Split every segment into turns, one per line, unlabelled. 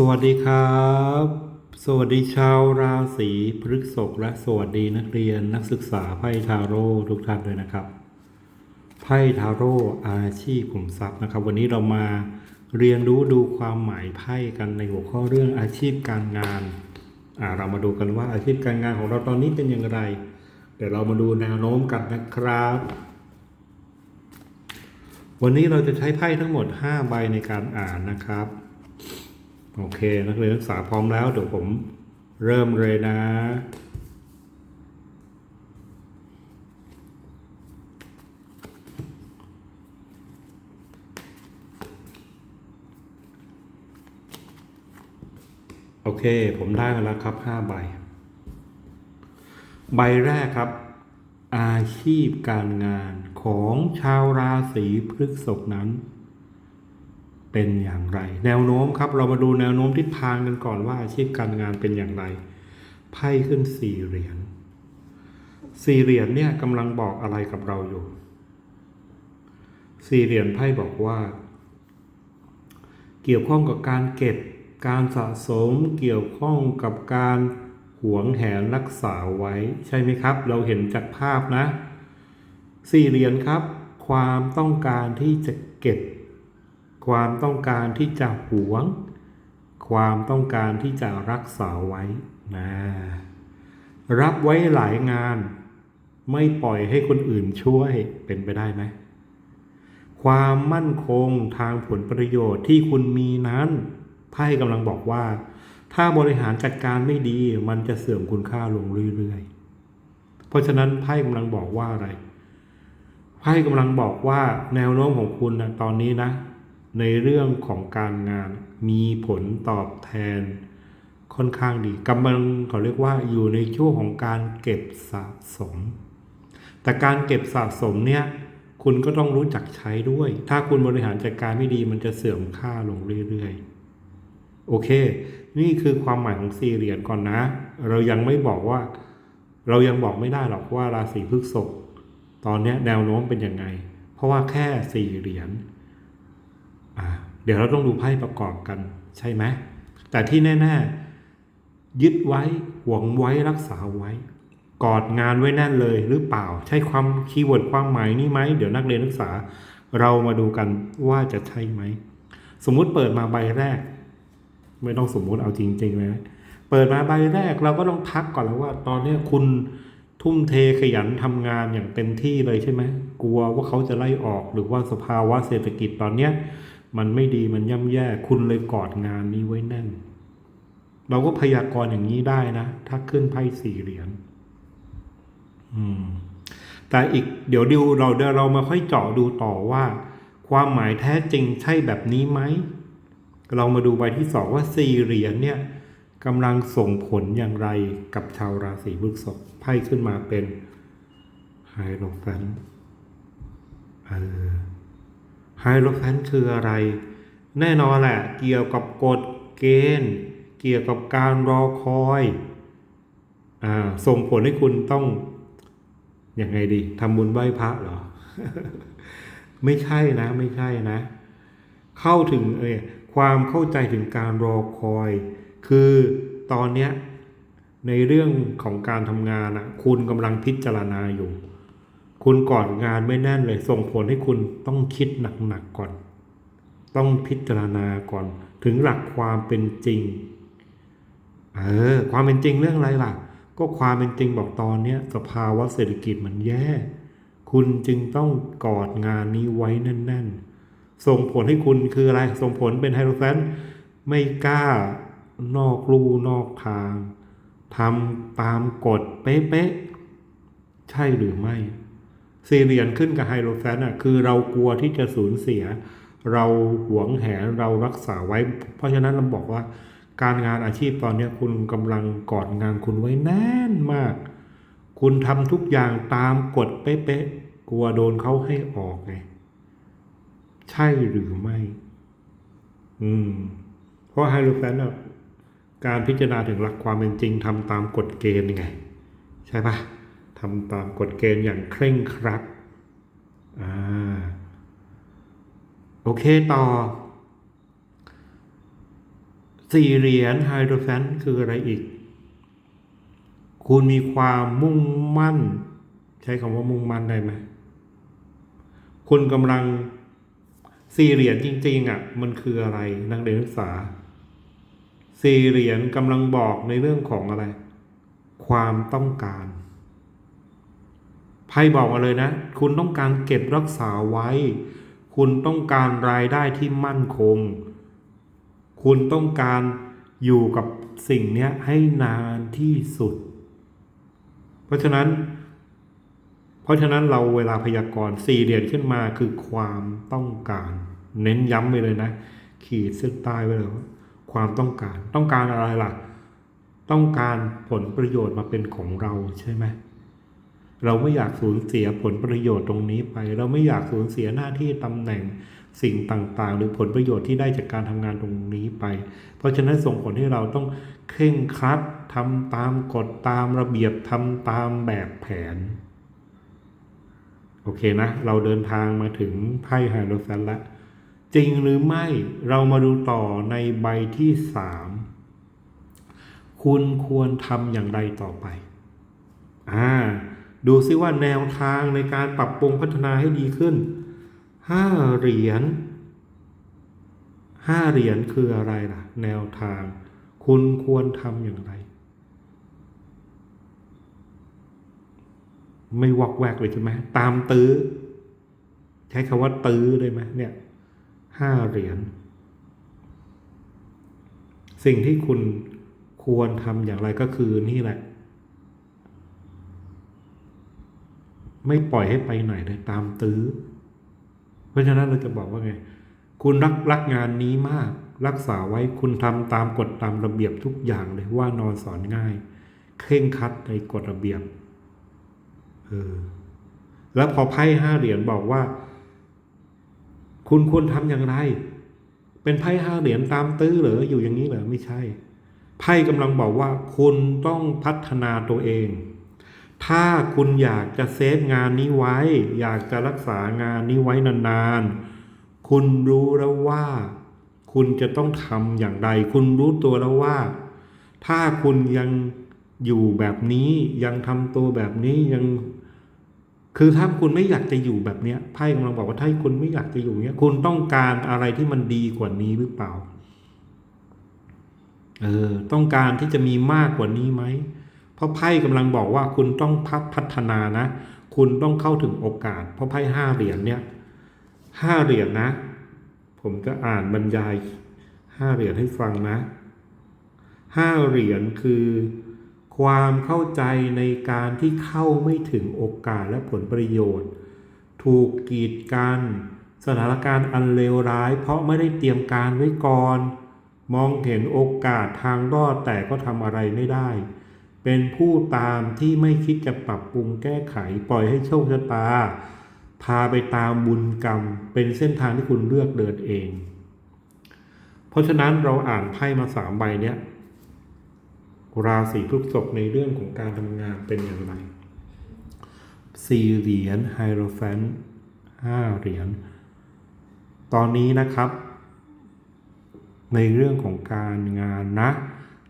สวัสดีครับ สวัสดีชาวราศีพฤษภและสวัสดีนักเรียนนักศึกษาไพ่ทาโร่ทุกท่านด้วยนะครับไพ่ทาโร่อาชีพขุมทรัพย์นะครับ วันนี้เรามาเรียนรู้ดูความหมายไพ่กันในหัวข้อเรื่องอาชีพการงานอ่าเรามาดูกันว่าอาชีพการงานของเราตอนนี้เป็นอย่างไร เดี๋ยวเรามาดูแนวโน้มกันนะครับ วันนี้เราจะใช้ไพ่ทั้งหมด 5 ใบในการอ่านนะครับ โอเค นักเรียนนักศึกษาพร้อมแล้ว เดี๋ยวผมเริ่มเลยนะ โอเค ผมได้มาแล้วครับ5ใบ ใบแรกครับ อาชีพการงานของชาวราศีพฤษภนั้น เป็นอย่างไร แนวโน้มครับ เรามาดูแนวโน้มทิศทางกันก่อนว่าอาชีพการงานเป็นอย่างไร ไพ่ขึ้นสี่เหรียญสี่เหรียญเนี่ยกำลังบอกอะไรกับเราอยู่สี่เหรียญไพ่บอกว่า เกี่ยวข้องกับการเก็บการสะสมเกี่ยวข้องกับการหวงแหนรักษาไว้ ใช่ไหมครับ เราเห็นจากภาพนะ สี่เหรียญครับ ความต้องการที่จะเก็บ ความต้องการที่จะหวง ความต้องการที่จะรักษาไว้นะรับไว้หลายงาน ไม่ปล่อยให้คนอื่นช่วยเป็นไปได้ไหมความมั่นคงทางผลประโยชน์ที่คุณมีนั้นไพ่กำลังบอกว่า ถ้าบริหารจัดการไม่ดีมันจะเสื่อมคุณค่าลงเรื่อยๆ เพราะฉะนั้นไพ่กำลังบอกว่าอะไรไพ่กำลังบอกว่าแนวโน้มของคุณนะตอนนี้นะ ในเรื่องของการงานมีผลตอบแทน ค่อนข้างดีกำลังเขาเรียกว่าอยู่ในช่วงของการเก็บสะสม แต่การเก็บสะสมเนี่ยคุณก็ต้องรู้จักใช้ด้วย ถ้าคุณบริหารจัดการไม่ดีมันจะเสื่อมค่าลงเรื่อยๆ โอเค นี่คือความหมายของสี่เหรียญก่อนนะ เรายังไม่บอกว่า เรายังบอกไม่ได้หรอกว่าราศีพฤษภตอนนี้แนวโน้มเป็นยังไง เพราะว่าแค่สี่เหรียญ เดี๋ยวเราต้องดูไพ่ประกอบกันใช่ไหมแต่ที่แน่ๆ ยึดไว้หวงไว้รักษาไว้ กอดงานไว้แน่นเลยหรือเปล่า ใช่ความคีย์เวิร์ดความหมายนี้ไหมเดี๋ยวนักเรียนนักศึกษา เรามาดูกันว่าจะใช่ไหม สมมุติเปิดมาใบแรก ไม่ต้องสมมุติเอาจริงๆเลยนะเปิดมาใบแรกเราก็ต้องทักก่อนแล้วว่า ตอนนี้คุณทุ่มเทขยันทำงานอย่างเต็มที่เลยใช่ไหมกลัวว่าเขาจะไล่ออกหรือว่าสภาวะเศรษฐกิจตอนเนี้ย มันไม่ดีมันย่ำแย่ คุณเลยกอดงานนี้ไว้แน่น เราก็พยากรณ์อย่างนี้ได้นะ ถ้าขึ้นไพ่สี่เหรียญแต่อีกเดี๋ยวดูเราเดี๋ยวเรามาค่อยเจาะดูต่อว่า ความหมายแท้จริงใช่แบบนี้ไหม เรามาดูใบที่สองว่าสี่เหรียญเนี่ยกำลังส่งผลอย่างไรกับชาวราศีพฤษภไพ่ขึ้นมาเป็นไฮโรแฟนเออ ไฮโรแฟนคืออะไร แน่นอนแหละ เกี่ยวกับกฎเกณฑ์ เกี่ยวกับการรอคอยอ่าส่งผลให้คุณต้องยังไงดีทำบุญไหว้พระเหรอ ไม่ใช่นะ ไม่ใช่นะ เข้าถึงเออความเข้าใจถึงการรอคอย คือตอนเนี้ยในเรื่องของการทำงานอะคุณกำลังพิจารณาอยู่ คุณกอดงานไม่แน่นเลย ส่งผลให้คุณต้องคิดหนักๆก่อน ต้องพิจารณาก่อน ถึงหลักความเป็นจริง เออ ความเป็นจริงเรื่องอะไรล่ะ ก็ความเป็นจริงบอกตอนเนี้ยสภาวะเศรษฐกิจมันแย่ คุณจึงต้องกอดงานนี้ไว้แน่นๆ ส่งผลให้คุณคืออะไร ส่งผลเป็นไฮโรแฟนไม่กล้านอกลู่นอกทางทำตามกฎเป๊ะๆ ใช่หรือไม่ สี่เรียญขึ้นกับไฮโรแฟนอะคือเรากลัวที่จะสูญเสีย เราหวงแหนเรารักษาไว้ เพราะฉะนั้นเราบอกว่า การงานอาชีพตอนนี้คุณกำลังกอดงานคุณไว้แน่นมาก คุณทำทุกอย่างตามกฎเป๊ะๆกลัวโดนเขาให้ออกไงใช่หรือไม่ อืม เพราะไฮโลแฟนอะการพิจารณาถึงหลักความเป็นจริงทำตามกฎเกณฑ์ยังไง ใช่ปะ ทำตามกฎเกณฑ์อย่างเคร่งครัดอ่าโอเคต่อสี่เหรียญไฮโดรแฟนคืออะไรอีก คุณมีความมุ่งมั่น ใช้คำว่ามุ่งมั่นได้ไหม คุณกำลังสี่เหรียญจริง ๆอะ มันคืออะไรนักเรียนนักศึกษา สี่เหรียญกำลังบอกในเรื่องของอะไร ความต้องการ ไพ่บอกมาเลยนะ คุณต้องการเก็บรักษาไว้ คุณต้องการรายได้ที่มั่นคง คุณต้องการอยู่กับสิ่งนี้ให้นานที่สุด เพราะฉะนั้น เพราะฉะนั้นเราเวลาพยากรณ์สี่เหรียญขึ้นมาคือความต้องการ เน้นย้ำไปเลยนะ ขีดเส้นใต้ไว้เลยว่าความต้องการ ต้องการอะไรล่ะ ต้องการผลประโยชน์มาเป็นของเราใช่ไหม เราไม่อยากสูญเสียผลประโยชน์ตรงนี้ไป เราไม่อยากสูญเสียหน้าที่ตำแหน่งสิ่งต่างๆ หรือผลประโยชน์ที่ได้จากการทำงานตรงนี้ไป เพราะฉะนั้นส่งผลให้เราต้องเคร่งครัดทำตามกฎตามระเบียบทำตามแบบแผน โอเคนะ เราเดินทางมาถึงไพ่ไฮโรแฟนแล้วจริงหรือไม่เรามาดูต่อในใบที่สามคุณควรทำอย่างไรต่อไป อ่า ดูซิว่าแนวทางในการปรับปรุงพัฒนาให้ดีขึ้นห้าเหรียญห้าเหรียญคืออะไรล่ะ แนวทาง คุณควรทำอย่างไร ไม่วอกแวกเลยใช่ไหมตามตื้อ ใช้คำว่าตื้อได้ไหมเนี่ยห้าเหรียญสิ่งที่คุณควรทำอย่างไรก็คือนี่แหละ ไม่ปล่อยให้ไปไหนเลยตามตื้อ เพราะฉะนั้นเราจะบอกว่าไง คุณรักรักงานนี้มาก รักษาไว้คุณทำตามกฎตามระเบียบทุกอย่างเลยว่านอนสอนง่าย เคร่งคัดในกฎระเบียบเออแล้วพอไพ่ห้าเหรียญบอกว่า คุณควรทำอย่างไร เป็นไพ่ห้าเหรียญตามตื้อเหรออยู่อย่างนี้เหรอไม่ใช่ไพ่กำลังบอกว่าคุณต้องพัฒนาตัวเอง ถ้าคุณอยากจะเซฟงานนี้ไว้ อยากจะรักษางานนี้ไว้นานๆ คุณรู้แล้วว่า คุณจะต้องทำอย่างไร คุณรู้ตัวแล้วว่า ถ้าคุณยังอยู่แบบนี้ยังทำตัวแบบนี้ยัง คือถ้าคุณไม่อยากจะอยู่แบบเนี้ยไพ่กำลังบอกว่าถ้าคุณไม่อยากจะอยู่เนี้ย คุณต้องการอะไรที่มันดีกว่านี้หรือเปล่า เออ ต้องการที่จะมีมากกว่านี้ไหม เพราะไพ่กำลังบอกว่าคุณต้องพัฒพัฒนานะ คุณต้องเข้าถึงโอกาส เพราะไพ่ห้าเหรียญเนี่ยห้าเหรียญนะ ผมจะอ่านบรรยายห้าเหรียญให้ฟังนะห้าเหรียญคือความเข้าใจในการที่เข้าไม่ถึงโอกาสและผลประโยชน์ ถูกกีดกันสถานการณ์อันเลวร้าย เพราะไม่ได้เตรียมการไว้ก่อน มองเห็นโอกาสทางรอดแต่ก็ทำอะไรไม่ได้ เป็นผู้ตามที่ไม่คิดจะปรับปรุงแก้ไข ปล่อยให้โชคชะตา พาไปตามบุญกรรม เป็นเส้นทางที่คุณเลือกเดินเอง เพราะฉะนั้นเราอ่านไพ่มาสามใบเนี้ยราศีพฤษภในเรื่องของการทำงานเป็นอย่างไรสี่เหรียญไฮโรแฟนห้าเหรียญตอนนี้นะครับ ในเรื่องของการงานนะ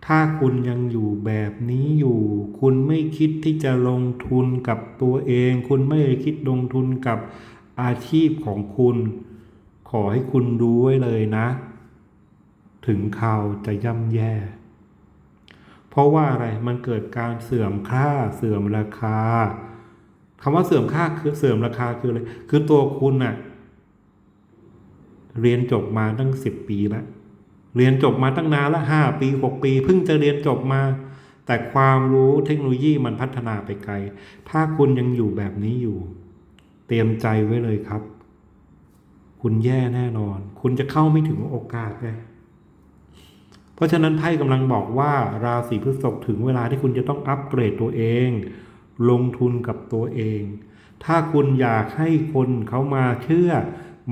ถ้าคุณยังอยู่แบบนี้อยู่ คุณไม่คิดที่จะลงทุนกับตัวเอง คุณไม่คิดลงทุนกับอาชีพของคุณ ขอให้คุณรู้ไว้เลยนะ ถึงข่าวจะย่ำแย่ เพราะว่าอะไรมันเกิดการเสื่อมค่าเสื่อมราคาคำว่าเสื่อมค่าคือเสื่อมราคาคืออะไรคือตัวคุณน่ะ เรียนจบมาตั้งสิบปีแล้ว เรียนจบมาตั้งนานละห้าปีหกปี เพิ่งจะเรียนจบมา แต่ความรู้เทคโนโลยีมันพัฒนาไปไกล ถ้าคุณยังอยู่แบบนี้อยู่ เตรียมใจไว้เลยครับ คุณแย่แน่นอน คุณจะเข้าไม่ถึงโอกาสไงเพราะฉะนั้นไพ่กำลังบอกว่าราศีพฤษภถึงเวลาที่คุณจะต้องอัปเกรดตัวเอง ลงทุนกับตัวเอง ถ้าคุณอยากให้คนเขามาเชื่อ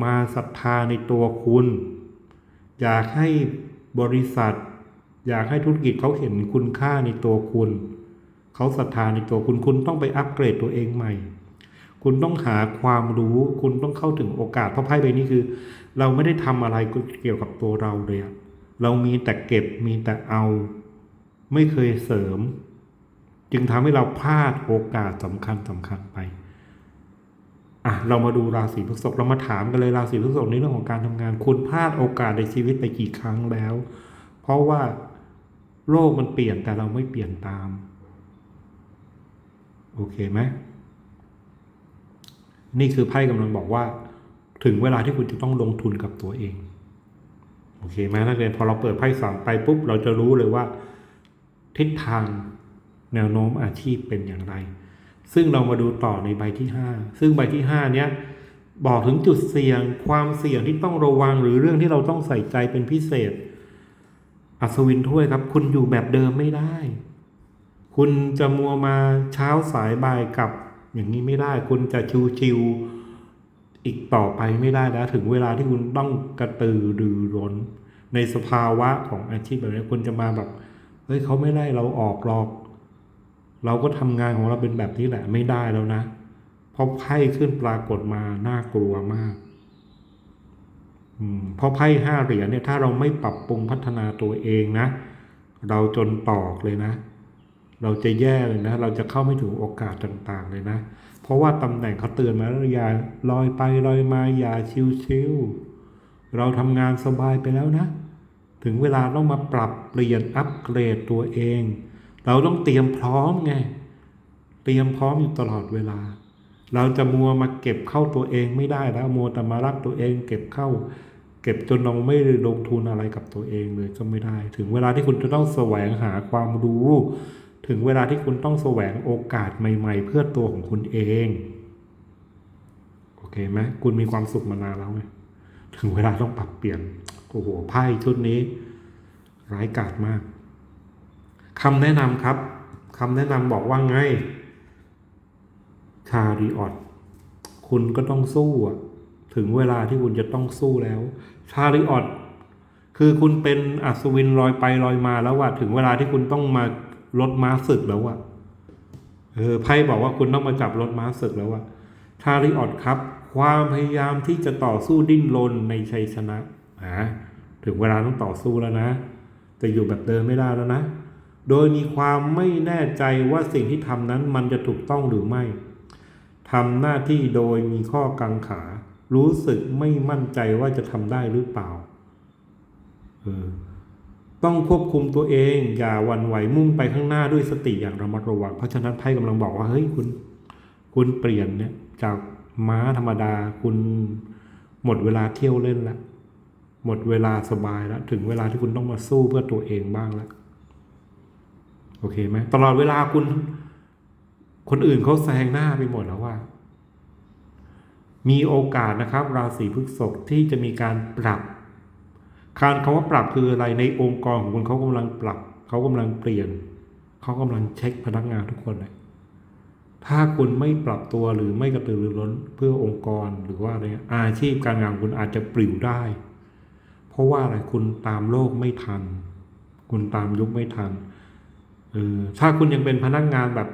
มาศรัทธาในตัวคุณ อยากให้บริษัท อยากให้ธุรกิจเขาเห็นคุณค่าในตัวคุณ เขาศรัทธาในตัวคุณคุณต้องไปอัปเกรดตัวเองใหม่ คุณต้องหาความรู้ คุณต้องเข้าถึงโอกาสเพราะไพ่ใบนี้คือ เราไม่ได้ทำอะไรเกี่ยวกับตัวเราเลยอะเรามีแต่เก็บมีแต่เอา ไม่เคยเสริม จึงทำให้เราพลาดโอกาสสำคัญสำคัญไป อะเรามาดูราศีพฤษภเรามาถามกันเลยราศีพฤษภในเรื่องของการทำงาน คุณพลาดโอกาสในชีวิตไปกี่ครั้งแล้ว เพราะว่าโลกมันเปลี่ยนแต่เราไม่เปลี่ยนตาม โอเคไหมนี่คือไพ่กำลังบอกว่า ถึงเวลาที่คุณจะต้องลงทุนกับตัวเอง โอเคไหมนักเรียนพอเราเปิดไพ่สามไปปุ๊บ เราจะรู้เลยว่า ทิศทางแนวโน้มอาชีพเป็นอย่างไร ซึ่งเรามาดูต่อในใบที่ห้าซึ่งใบที่ห้าเนี้ยบอกถึงจุดเสี่ยง ความเสี่ยงที่ต้องระวังหรือเรื่องที่เราต้องใส่ใจเป็นพิเศษ อัศวินถ้วยครับ คุณอยู่แบบเดิมไม่ได้ คุณจะมัวมาเช้าสายบ่ายกลับ อย่างนี้ไม่ได้ คุณจะชิวๆอีกต่อไปไม่ได้แล้ว ถึงเวลาที่คุณต้องกระตือรือร้น ในสภาวะของอาชีพแบบนี้คุณจะมาแบบเฮ้ยเขาไม่ไล่เราออกหรอก เราก็ทำงานของเราเป็นแบบนี้แหละไม่ได้แล้วนะเพราะไพ่ขึ้นปรากฏมาน่ากลัวมากอืมเพราะไพ่ห้าเหรียญเนี่ยถ้าเราไม่ปรับปรุงพัฒนาตัวเองนะ เราจนตอกเลยนะ เราจะแย่เลยนะ เราจะเข้าไม่ถึงโอกาสต่างๆเลยนะ เพราะว่าตำแหน่งเขาเตือนมาแล้วอย่าลอยไปลอยมาอย่าชิวๆเราทำงานสบายไปแล้วนะ ถึงเวลาต้องมาปรับเปลี่ยนอัปเกรดตัวเอง เราต้องเตรียมพร้อมไง เตรียมพร้อมอยู่ตลอดเวลา เราจะมัวมาเก็บเข้าตัวเองไม่ได้แล้วมัวแต่มารักตัวเอง เก็บเข้า เก็บจนเราไม่ลงทุนอะไรกับตัวเองเลยก็ไม่ได้ ถึงเวลาที่คุณจะต้องแสวงหาความรู้ ถึงเวลาที่คุณต้องแสวงโอกาสใหม่ ๆ เพื่อตัวของคุณเองโอเคไหมคุณมีความสุขมานานแล้วไงถึงเวลาต้องปรับเปลี่ยนโอ้โหไพ่ชุดนี้ ร้ายกาจมาก คำแนะนำครับคำแนะนำบอกว่าไงชาริออตคุณก็ต้องสู้อะถึงเวลาที่คุณจะต้องสู้แล้วชาริออตคือคุณเป็นอัศวินลอยไปลอยมาแล้วว่าถึงเวลาที่คุณต้องมาลดม้าศึกแล้วอะเออไพ่บอกว่าคุณต้องมาจับรถม้าศึกแล้วอะชาริออตครับ ความพยายามที่จะต่อสู้ดิ้นรนในชัยชนะอ่าถึงเวลาต้องต่อสู้แล้วนะ จะอยู่แบบเดิมไม่ได้แล้วนะ โดยมีความไม่แน่ใจว่าสิ่งที่ทำนั้นมันจะถูกต้องหรือไม่ทำหน้าที่โดยมีข้อกังขา รู้สึกไม่มั่นใจว่าจะทำได้หรือเปล่าออต้องควบคุมตัวเอง อย่าวันไหวมุ่งไปข้างหน้าด้วยสติอย่างระมัดระวัง เพราะฉะนั้นไพ่กำลังบอกว่าเฮ้ยคุณ คุณเปลี่ยนเนี่ยจากม้าธรรมดา คุณหมดเวลาเที่ยวเล่นละหมดเวลาสบายแล้วถึงเวลาที่คุณต้องมาสู้เพื่อตัวเองบ้างแล้ว โอเคไหมตลอดเวลาคุณ คนอื่นเขาแซงหน้าไปหมดแล้วว่า มีโอกาสนะครับ ราศีพฤษภที่จะมีการปรับ การคำว่าปรับคืออะไรในองค์กรของคุณเขากำลังปรับ เขากำลังเปลี่ยน เขากำลังเช็คพนักงานทุกคนเลยถ้าคุณไม่ปรับตัวหรือไม่กระตือรือร้นเพื่อองค์กรหรือว่าอะไรอาชีพการงานคุณอาจจะปลิวได้ เพราะว่าอะไรคุณตามโลกไม่ทัน คุณตามยุคไม่ทัน ออถ้าคุณยังเป็นพนักงานแบบ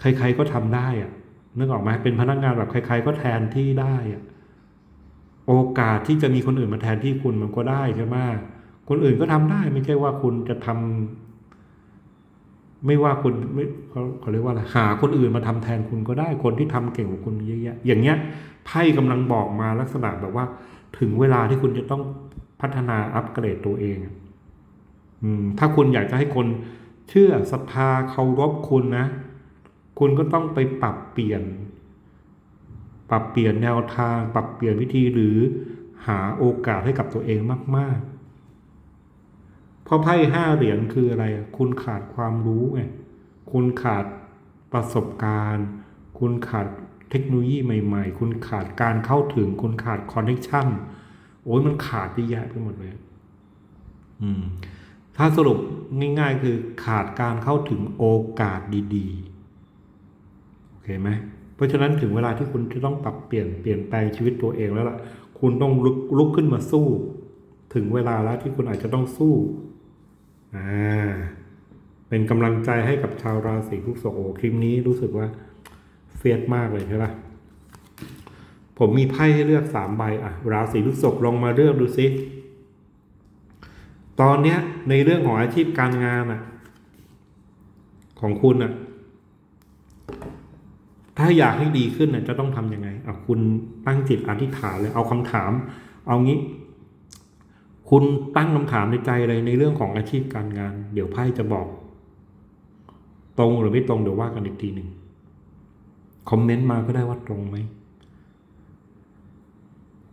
ใคร ๆก็ทำได้อะนึกออกไหมเป็นพนักงานแบบใคร ๆ ก็แทนที่ได้อะโอกาสที่จะมีคนอื่นมาแทนที่คุณมันก็ได้ใช่ไหมคนอื่นก็ทำได้ ไม่ใช่ว่าคุณจะทำไม่ว่าคุณไม่เขาเขาเรียกว่าอะไรหาคนอื่นมาทำแทนคุณก็ได้ คนที่ทำเก่งกว่าคุณเยอะแยะอย่างเงี้ยไพ่กำลังบอกมาลักษณะแบบว่า ถึงเวลาที่คุณจะต้องพัฒนาอัปเกรดตัวเอง อืมถ้าคุณอยากจะให้คนเชื่อศรัทธาเคารพคุณนะ คุณก็ต้องไปปรับเปลี่ยน ปรับเปลี่ยนแนวทาง ปรับเปลี่ยนวิธีหรือหาโอกาสให้กับตัวเองมาก ๆ เพราะไพ่ห้าเหรียญคืออะไร คุณขาดความรู้ไง คุณขาดประสบการณ์ คุณขาดเทคโนโลยีใหม่ ๆ คุณขาดการเข้าถึง คุณขาดคอนเนคชั่น โอ้ยมันขาดเยอะแยะไปหมดเลย อืม ถ้าสรุปง่าย ๆ คือขาดการเข้าถึงโอกาสดีๆ โอเคไหมเพราะฉะนั้นถึงเวลาที่คุณจะต้องปรับเปลี่ยนเปลี่ยนแปลงชีวิตตัวเองแล้วล่ะ คุณต้องลุกลุกขึ้นมาสู้ ถึงเวลาแล้วที่คุณอาจจะต้องสู้อ่าเป็นกำลังใจให้กับชาวราศีพฤษภโอคลิปนี้รู้สึกว่าเฟียสมากเลยใช่ปะผมมีไพ่ให้เลือกสามใบอะ ราศีพฤษภลองมาเลือกดูซิ ตอนเนี้ยในเรื่องของอาชีพการงานอะของคุณอะถ้าอยากให้ดีขึ้นน่ะจะต้องทำยังไงอะคุณตั้งจิตอธิษฐานเลย เอาคำถาม เอางี้ คุณตั้งคำถามในใจเลยในเรื่องของอาชีพการงาน เดี๋ยวไพ่จะบอก ตรงหรือไม่ตรงเดี๋ยวว่ากันอีกทีหนึ่งคอมเมนต์มาก็ได้ว่าตรงไหม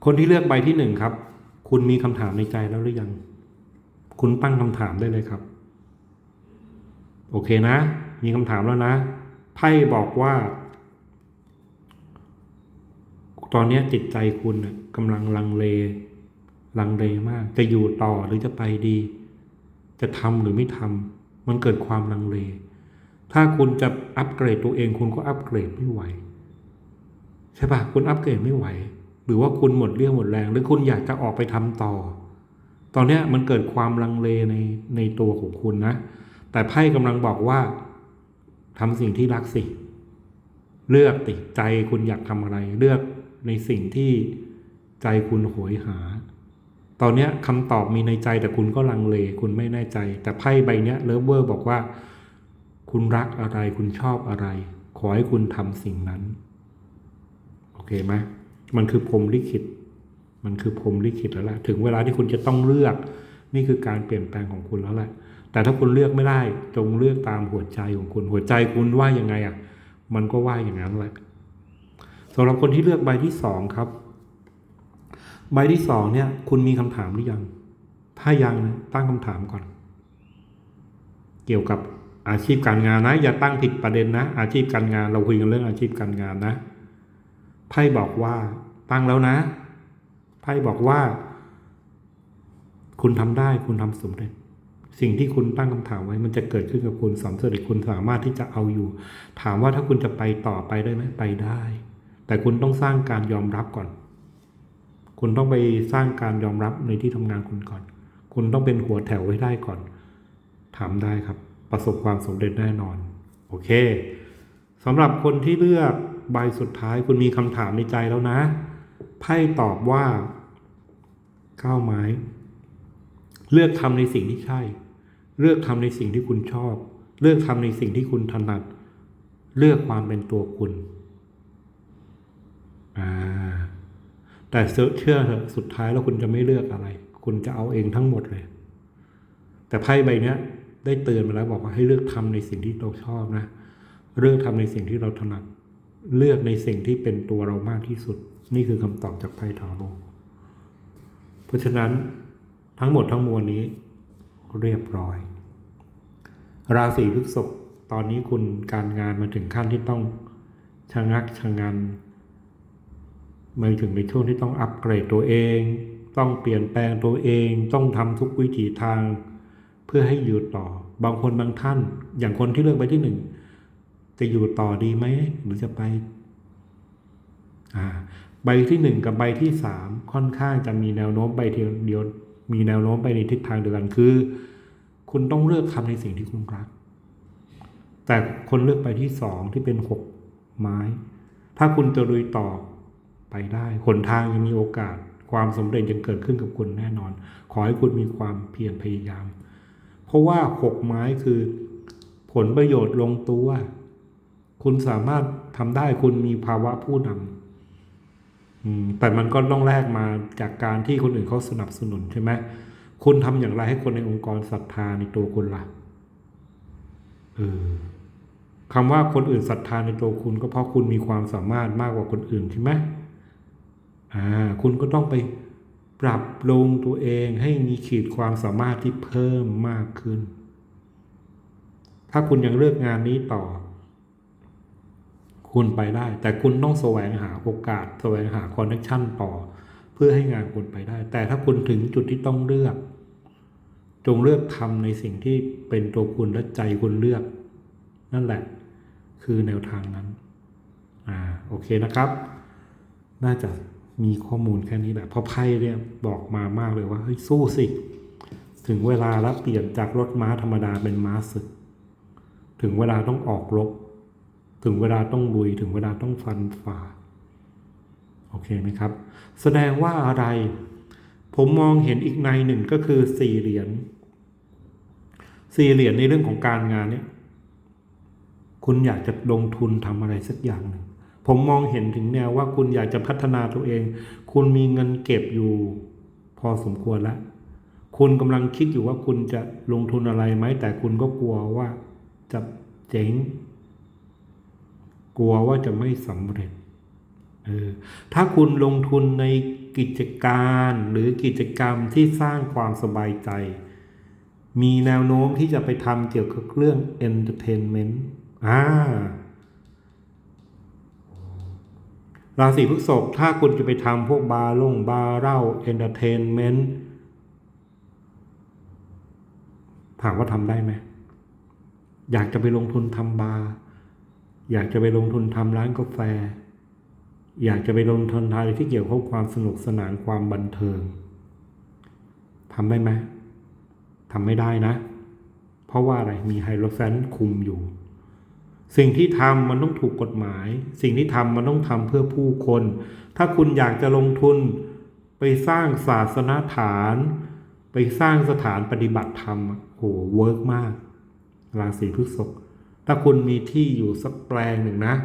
คนที่เลือกใบที่หนึ่งครับ คุณมีคำถามในใจแล้วหรือยัง คุณตั้งคำถามได้เลยครับ โอเคนะ มีคำถามแล้วนะไพ่บอกว่า ตอนนี้จิตใจคุณกำลังลังเลลังเลมาก จะอยู่ต่อหรือจะไปดี จะทำหรือไม่ทำมันเกิดความลังเล ถ้าคุณจะอัปเกรดตัวเอง คุณก็อัปเกรดไม่ไหวใช่ปะคุณอัปเกรดไม่ไหว หรือว่าคุณหมดเรี่ยวหมดแรง หรือคุณอยากจะออกไปทำต่อ ตอนนี้มันเกิดความลังเลในในตัวของคุณนะ แต่ไพ่กำลังบอกว่าทำสิ่งที่รักสิ เลือกติใจคุณอยากทำอะไร เลือกในสิ่งที่ใจคุณโหยหา ตอนนี้คำตอบมีในใจแต่คุณก็ลังเล คุณไม่แน่ใจ แต่ไพ่ใบนี้เลิฟเวอร์บอกว่า คุณรักอะไรคุณชอบอะไร ขอให้คุณทำสิ่งนั้น โอเคไหมมันคือพรหมลิขิต มันคือพรมลิขิตแล้วแหละถึงเวลาที่คุณจะต้องเลือก นี่คือการเปลี่ยนแปลงของคุณแล้วแหละ แต่ถ้าคุณเลือกไม่ได้ จงเลือกตามหัวใจของคุณ หัวใจคุณว่ายังไงอะ มันก็ว่าอย่างนั้นแหละสำหรับคนที่เลือกใบที่สองครับ ใบที่สองเนี่ย คุณมีคำถามหรือยัง ถ้ายังนะตั้งคำถามก่อน เกี่ยวกับอาชีพการงานนะ อย่าตั้งผิดประเด็นนะ อาชีพการงานเราคุยกันเรื่องอาชีพการงานนะไพ่บอกว่าตั้งแล้วนะ ไพ่บอกว่า คุณทำได้คุณทำสำเร็จ สิ่งที่คุณตั้งคำถามไว้มันจะเกิดขึ้นกับคุณสำเร็จคุณสามารถที่จะเอาอยู่ ถามว่าถ้าคุณจะไปต่อไปได้ไหมไปได้ แต่คุณต้องสร้างการยอมรับก่อน คุณต้องไปสร้างการยอมรับในที่ทำงานคุณก่อน คุณต้องเป็นหัวแถวไว้ได้ก่อนถามได้ครับ ประสบความสำเร็จแน่นอน โอเคสำหรับคนที่เลือกใบสุดท้ายคุณมีคำถามในใจแล้วนะ ไพ่ตอบว่าก้าวไม้ เลือกทำในสิ่งที่ใช่ เลือกทำในสิ่งที่คุณชอบ เลือกทำในสิ่งที่คุณถนัด เลือกความเป็นตัวคุณอ่าแต่เชื่อเถอะสุดท้ายแล้วคุณจะไม่เลือกอะไร คุณจะเอาเองทั้งหมดเลย แต่ไพ่ใบเนี้ยได้เตือนมาแล้วบอกว่าให้เลือกทำในสิ่งที่เราชอบนะ เลือกทำในสิ่งที่เราถนัด เลือกในสิ่งที่เป็นตัวเรามากที่สุด นี่คือคำตอบจากไพ่ทาโร่เพราะฉะนั้นทั้งหมดทั้งมวลนี้เรียบร้อย ราศีพฤษภตอนนี้คุณการงานมาถึงขั้นที่ต้องชะงักชะงันมาถึงในช่วงที่ต้องอัปเกรดตัวเอง ต้องเปลี่ยนแปลงตัวเอง ต้องทำทุกวิถีทาง เพื่อให้อยู่ต่อ บางคนบางท่าน อย่างคนที่เลือกใบที่หนึ่งจะอยู่ต่อดีไหมหรือจะไป อ่า ใบที่หนึ่งกับใบที่สามค่อนข้างจะมีแนวโน้มไปเดียวมีแนวโน้มไปในทิศทางเดียวกันคือ คุณต้องเลือกทำในสิ่งที่คุณรัก แต่คนเลือกไปที่สองที่เป็นหกไม้ ถ้าคุณจะลุยต่อไปได้หนทางยังมีโอกาส ความสำเร็จยังเกิดขึ้นกับคุณแน่นอน ขอให้คุณมีความเพียรพยายาม เพราะว่าหกไม้คือผลประโยชน์ลงตัว คุณสามารถทำได้คุณมีภาวะผู้นำ แต่มันก็ต้องแลกมาจากการที่คนอื่นเขาสนับสนุนใช่ไหมคุณทำอย่างไรให้คนในองค์กรศรัทธาในตัวคุณล่ะเออคำว่าคนอื่นศรัทธาในตัวคุณก็เพราะคุณมีความสามารถมากกว่าคนอื่นใช่ไหมอ่า คุณก็ต้องไปปรับปรุงตัวเองให้มีขีดความสามารถที่เพิ่มมากขึ้น ถ้าคุณยังเลือกงานนี้ต่อ คุณไปได้ แต่คุณต้องแสวงหาโอกาส แสวงหาคอนเนคชั่นต่อ เพื่อให้งานคุณไปได้ แต่ถ้าคุณถึงจุดที่ต้องเลือก จงเลือกทำในสิ่งที่เป็นตัวคุณและใจคุณเลือก นั่นแหละ คือแนวทางนั้น อ่าโอเคนะครับ น่าจะมีข้อมูลแค่นี้แหละเพราะไพ่เนี่ยบอกมามากเลยว่าเฮ้ยสู้สิ ถึงเวลาแล้วเปลี่ยนจากรถม้าธรรมดาเป็นม้าศึก ถึงเวลาต้องออกรบ ถึงเวลาต้องลุยถึงเวลาต้องฟันฝ่า โอเคไหมครับ แสดงว่าอะไร ผมมองเห็นอีกในหนึ่งก็คือสี่เหรียญสี่เหรียญในเรื่องของการงานเนี่ย คุณอยากจะลงทุนทำอะไรสักอย่างหนึ่งผมมองเห็นถึงแนวว่าคุณอยากจะพัฒนาตัวเอง คุณมีเงินเก็บอยู่ พอสมควรแล้ว คุณกำลังคิดอยู่ว่าคุณจะลงทุนอะไรไหม แต่คุณก็กลัวว่าจะเจ๊ง กลัวว่าจะไม่สำเร็จเออถ้าคุณลงทุนในกิจการหรือกิจกรรมที่สร้างความสบายใจ มีแนวโน้มที่จะไปทำเกี่ยวกับเรื่อง entertainment อ่าราศีพฤษภถ้าคุณจะไปทำพวกบาร์ลงบาร์เล้า entertainment ถามว่าทำได้ไหม อยากจะไปลงทุนทำบาร์ อยากจะไปลงทุนทำร้านกาแฟ อยากจะไปลงทุนอะไรที่เกี่ยวข้องความสนุกสนานความบันเทิงทำได้ไหมทำไม่ได้นะ เพราะว่าอะไรมีไฮโลแฟนคุมอยู่ สิ่งที่ทำมันต้องถูกกฎหมาย สิ่งที่ทำมันต้องทำเพื่อผู้คน ถ้าคุณอยากจะลงทุนไปสร้างศาสนฐาน ไปสร้างสถานปฏิบัติธรรมอะโหเวิร์กมาก ราศีพฤษภ ถ้าคุณมีที่อยู่สักแปลงหนึ่งนะ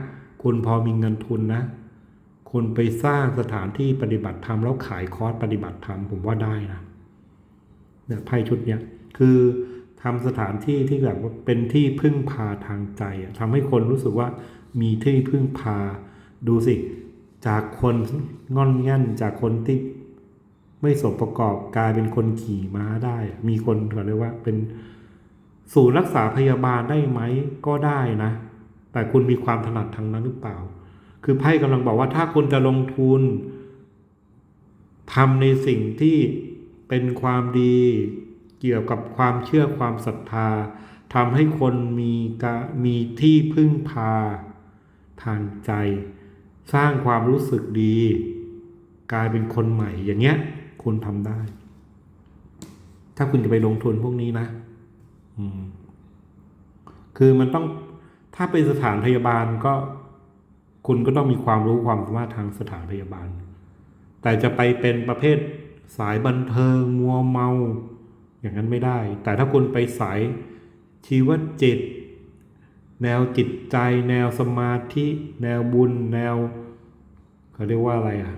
คุณพอมีเงินทุนนะ คุณไปสร้างสถานที่ปฏิบัติธรรมแล้วขายคอร์สปฏิบัติธรรมผมว่าได้นะเนี่ยไพ่ชุดเนี้ยคือทำสถานที่ที่แบบว่าเป็นที่พึ่งพาทางใจอะทำให้คนรู้สึกว่ามีที่พึ่งพาดูสิ จากคนงอนแง่นจากคนที่ไม่สมประกอบกลายเป็นคนขี่ม้าได้ มีคนเขาเรียกว่าเป็น ศูนย์รักษาพยาบาลได้ไหมก็ได้นะ แต่คุณมีความถนัดทางนั้นหรือเปล่า คือไพ่กำลังบอกว่าถ้าคุณจะลงทุนทำในสิ่งที่เป็นความดีเกี่ยวกับความเชื่อความศรัทธาทำให้คนมีกะมีที่พึ่งพา ทางใจ สร้างความรู้สึกดี กลายเป็นคนใหม่อย่างเงี้ย คุณทำได้ ถ้าคุณจะไปลงทุนพวกนี้นะ คือมันต้องถ้าเป็นสถานพยาบาลก็คุณก็ต้องมีความรู้ความสามารถทางสถานพยาบาล แต่จะไปเป็นประเภทสายบันเทิงมัวเมา อย่างนั้นไม่ได้ แต่ถ้าคุณไปสายชีวจิต แนวจิตใจ แนวสมาธิ แนวบุญ แนวเขาเรียกว่าอะไรอะ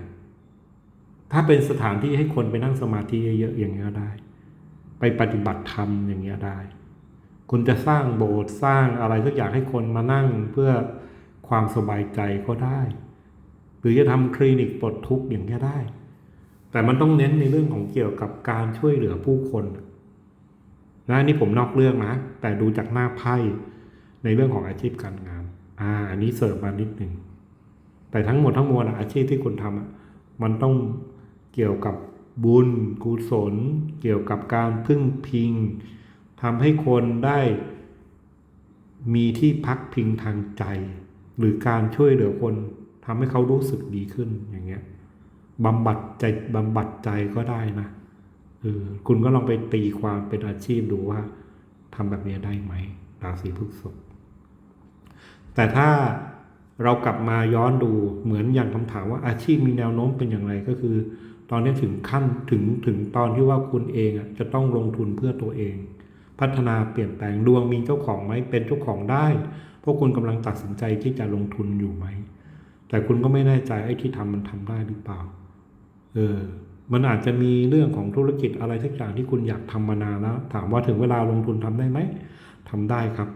ถ้าเป็นสถานที่ให้คนไปนั่งสมาธิเยอะๆอย่างเงี้ยได้ ไปปฏิบัติธรรมอย่างเงี้ยได้ คุณจะสร้างโบสถ์สร้างอะไรสักอย่างให้คนมานั่งเพื่อความสบายใจก็ได้ หรือจะทำคลินิกปลดทุกข์อย่างเงี้ได้ แต่มันต้องเน้นในเรื่องของเกี่ยวกับการช่วยเหลือผู้คนนะนี่ผมนอกเรื่องนะ แต่ดูจากหน้าไพ่ในเรื่องของอาชีพการงาน อ่า อันนี้เสริมมานิดหนึ่ง แต่ทั้งหมดทั้งมวลอะอาชีพที่คุณทำมันต้องเกี่ยวกับบุญกุศล เกี่ยวกับการพึ่งพิง ทำให้คนได้มีที่พักพิงทางใจ หรือการช่วยเหลือคนทำให้เขารู้สึกดีขึ้นอย่างเงี้ยบำบัดใจบำบัดใจก็ได้นะเออคุณก็ลองไปตีความเป็นอาชีพดูว่าทำแบบนี้ได้ไหมราศีพฤษภแต่ถ้าเรากลับมาย้อนดูเหมือนอย่างคำถามว่าอาชีพมีแนวโน้มเป็นอย่างไรก็คือ ตอนนี้ถึงขั้นถึงถึงตอนที่ว่าคุณเองอะจะต้องลงทุนเพื่อตัวเอง พัฒนาเปลี่ยนแปลงดวงมีเจ้าของไหมเป็นเจ้าของได้พราะคุณกำลังตัดสินใจที่จะลงทุนอยู่ไหม แต่คุณก็ไม่แน่ใจไอ้ที่ทำมันทำได้หรือเปล่า เออ มันอาจจะมีเรื่องของธุรกิจอะไรสักอย่างที่คุณอยากทำมานานแล้ว ถามว่าถึงเวลาลงทุนทำได้ไหมทำได้ครับ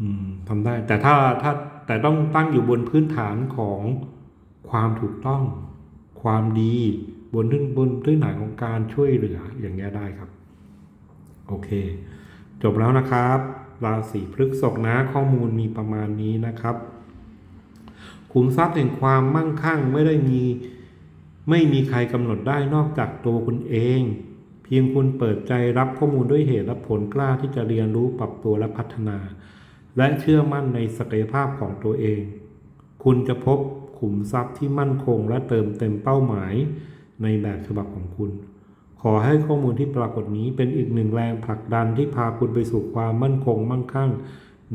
อืมทำได้ แต่ถ้าถ้าแต่ต้องตั้งอยู่บนพื้นฐานของความถูกต้อง ความดี บนพื้นบนพื้นฐานของการช่วยเหลืออย่างเงี้ยได้ครับ โอเค จบแล้วนะครับ ราศีพฤกษภนะข้อมูลมีประมาณนี้นะครับขุมทรัพย์แห่งความมั่งคั่งไม่ได้มีไม่มีใครกำหนดได้นอกจากตัวคุณเอง เพียงคุณเปิดใจรับข้อมูลด้วยเหตุและผลกล้าที่จะเรียนรู้ปรับตัวและพัฒนา และเชื่อมั่นในศักยภาพของตัวเอง คุณจะพบขุมทรัพย์ที่มั่นคงและเติมเต็มเป้าหมายในแบบฉบับของคุณ ขอให้ข้อมูลที่ปรากฏนี้เป็นอีกหนึ่งแรงผลักดันที่พาคุณไปสู่ความมั่นคงมั่งคั่ง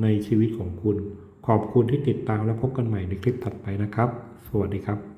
ในชีวิตของคุณ ขอบคุณที่ติดตามและพบกันใหม่ในคลิปถัดไปนะครับ สวัสดีครับ